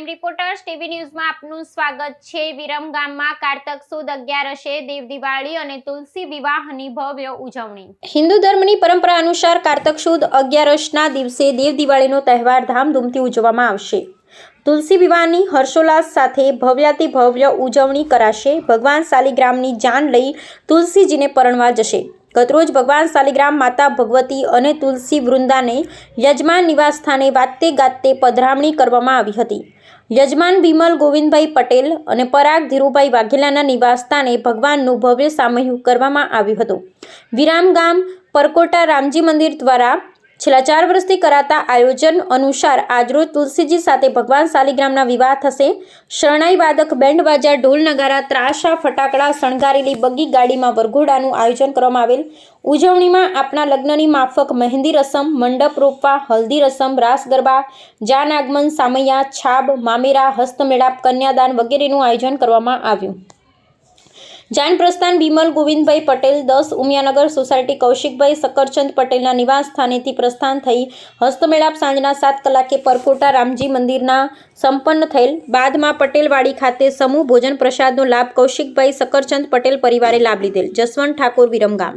TV ન્યૂઝમાં આપનું સ્વાગત છે. વિરમ ગામમાં કારતક સુદ અગિયારસે દેવ દિવાળી અને તુલસી વિવાહની ભવ્ય ઉજવણી. હિન્દુ ધર્મની પરંપરા અનુસાર કારતક સુદ અગિયારસના દિવસે દેવ દિવાળીનો તહેવાર ધામધૂમથી ઉજવવામાં આવશે. તુલસી વિવાહની હર્ષોલ્લાસ સાથે ભવ્યાતિ ભવ્ય ઉજવણી કરાશે. ભગવાન શાલિગ્રામની જાન લઈ તુલસીજીને પરણવા જશે. ગતરોજ ભગવાન શાલિગ્રામ માતા ભગવતી અને તુલસી વૃંદાને યજમાન નિવાસ સ્થાને વાતે ગાતે પધરામણી કરવામાં આવી હતી. યજમાન બિમલ ગોવિંદભાઈ પટેલ અને પરાગ ધીરુભાઈ વાઘેલાના નિવાસ સ્થાને ભગવાનનું ભવ્ય સામૂહિક કરવામાં આવ્યું હતું. વિરામ ગામ પરકોટા રામજી મંદિર દ્વારા છેલ્લા ચાર વર્ષથી કરાતા આયોજન અનુસાર આજરોજ તુલસીજી સાથે ભગવાન શાલિગ્રામના વિવાહ થશે. શરણાઈ વાદક બેન્ડ બાજા ઢોલ નગારા, ત્રાસા, ફટાકડા, શણગારેલી બગી ગાડીમાં વરઘોડાનું આયોજન કરવામાં આવેલ. ઉજવણીમાં આપના લગ્નની માફક મહેંદી રસમ, મંડપ રોપવા, હલ્દી રસમ, રાસ ગરબા, જાન આગમન, સામૈયા, છાબ, મામેરા, હસ્તમેળાપ, કન્યાદાન વગેરેનું આયોજન કરવામાં આવ્યું. જાન પ્રસ્થાન બિમલ ગોવિંદભાઈ પટેલ, દસ ઉમિયાનગર સોસાયટી કૌશિકભાઈ સકરચંદ પટેલના નિવાસ સ્થાનેથી પ્રસ્થાન થઈ હસ્તમેળાપ સાંજના સાત કલાકે પરકોટા રામજી મંદિરના સંપન્ન થયેલ. બાદમાં પટેલવાડી ખાતે સમૂહ ભોજન પ્રસાદનો લાભ કૌશિકભાઈ સકરચંદ પટેલ પરિવારે લાભ લીધેલ. જસવંત ઠાકોર વિરમગામ.